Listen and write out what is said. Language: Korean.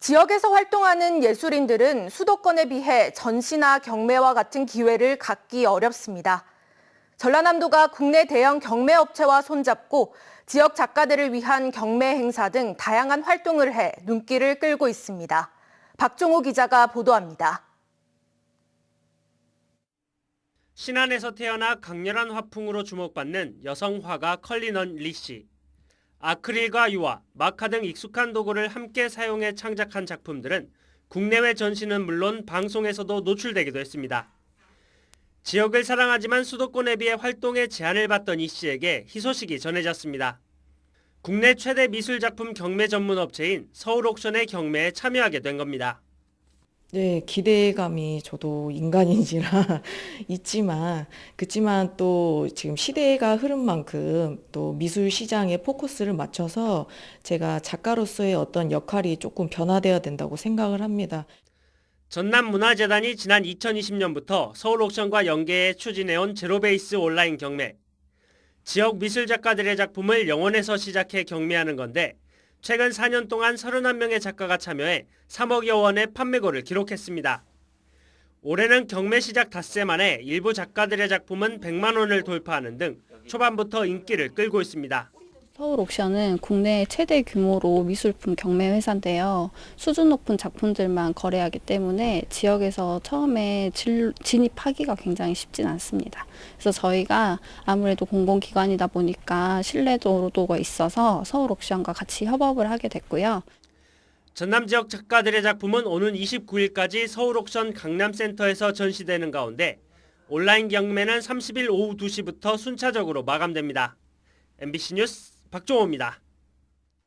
지역에서 활동하는 예술인들은 수도권에 비해 전시나 경매와 같은 기회를 갖기 어렵습니다. 전라남도가 국내 대형 경매 업체와 손잡고 지역 작가들을 위한 경매 행사 등 다양한 활동을 해 눈길을 끌고 있습니다. 박종호 기자가 보도합니다. 신안에서 태어나 강렬한 화풍으로 주목받는 여성 화가 컬리넌 리 씨. 아크릴과 유화, 마카 등 익숙한 도구를 함께 사용해 창작한 작품들은 국내외 전시는 물론 방송에서도 노출되기도 했습니다. 지역을 사랑하지만 수도권에 비해 활동에 제한을 받던 이 씨에게 희소식이 전해졌습니다. 국내 최대 미술 작품 경매 전문 업체인 서울 옥션의 경매에 참여하게 된 겁니다. 네, 기대감이 저도 인간인지라 있지만, 그렇지만 또 지금 시대가 흐른 만큼 또 미술 시장에 포커스를 맞춰서 제가 작가로서의 어떤 역할이 조금 변화되어야 된다고 생각을 합니다. 전남문화재단이 지난 2020년부터 서울 옥션과 연계해 추진해온 제로베이스 온라인 경매. 지역 미술 작가들의 작품을 영원에서 시작해 경매하는 건데 최근 4년 동안 31명의 작가가 참여해 3억여 원의 판매고를 기록했습니다. 올해는 경매 시작 닷새 만에 일부 작가들의 작품은 100만 원을 돌파하는 등 초반부터 인기를 끌고 있습니다. 서울 옥션은 국내 최대 규모로 미술품 경매 회사인데요. 수준 높은 작품들만 거래하기 때문에 지역에서 처음에 질- 진입하기가 굉장히 쉽진 않습니다. 그래서 저희가 아무래도 공공기관이다 보니까 신뢰도가 있어서 서울 옥션과 같이 협업을 하게 됐고요. 전남 지역 작가들의 작품은 오는 29일까지 서울 옥션 강남센터에서 전시되는 가운데 온라인 경매는 30일 오후 2시부터 순차적으로 마감됩니다. MBC 뉴스 박종호입니다.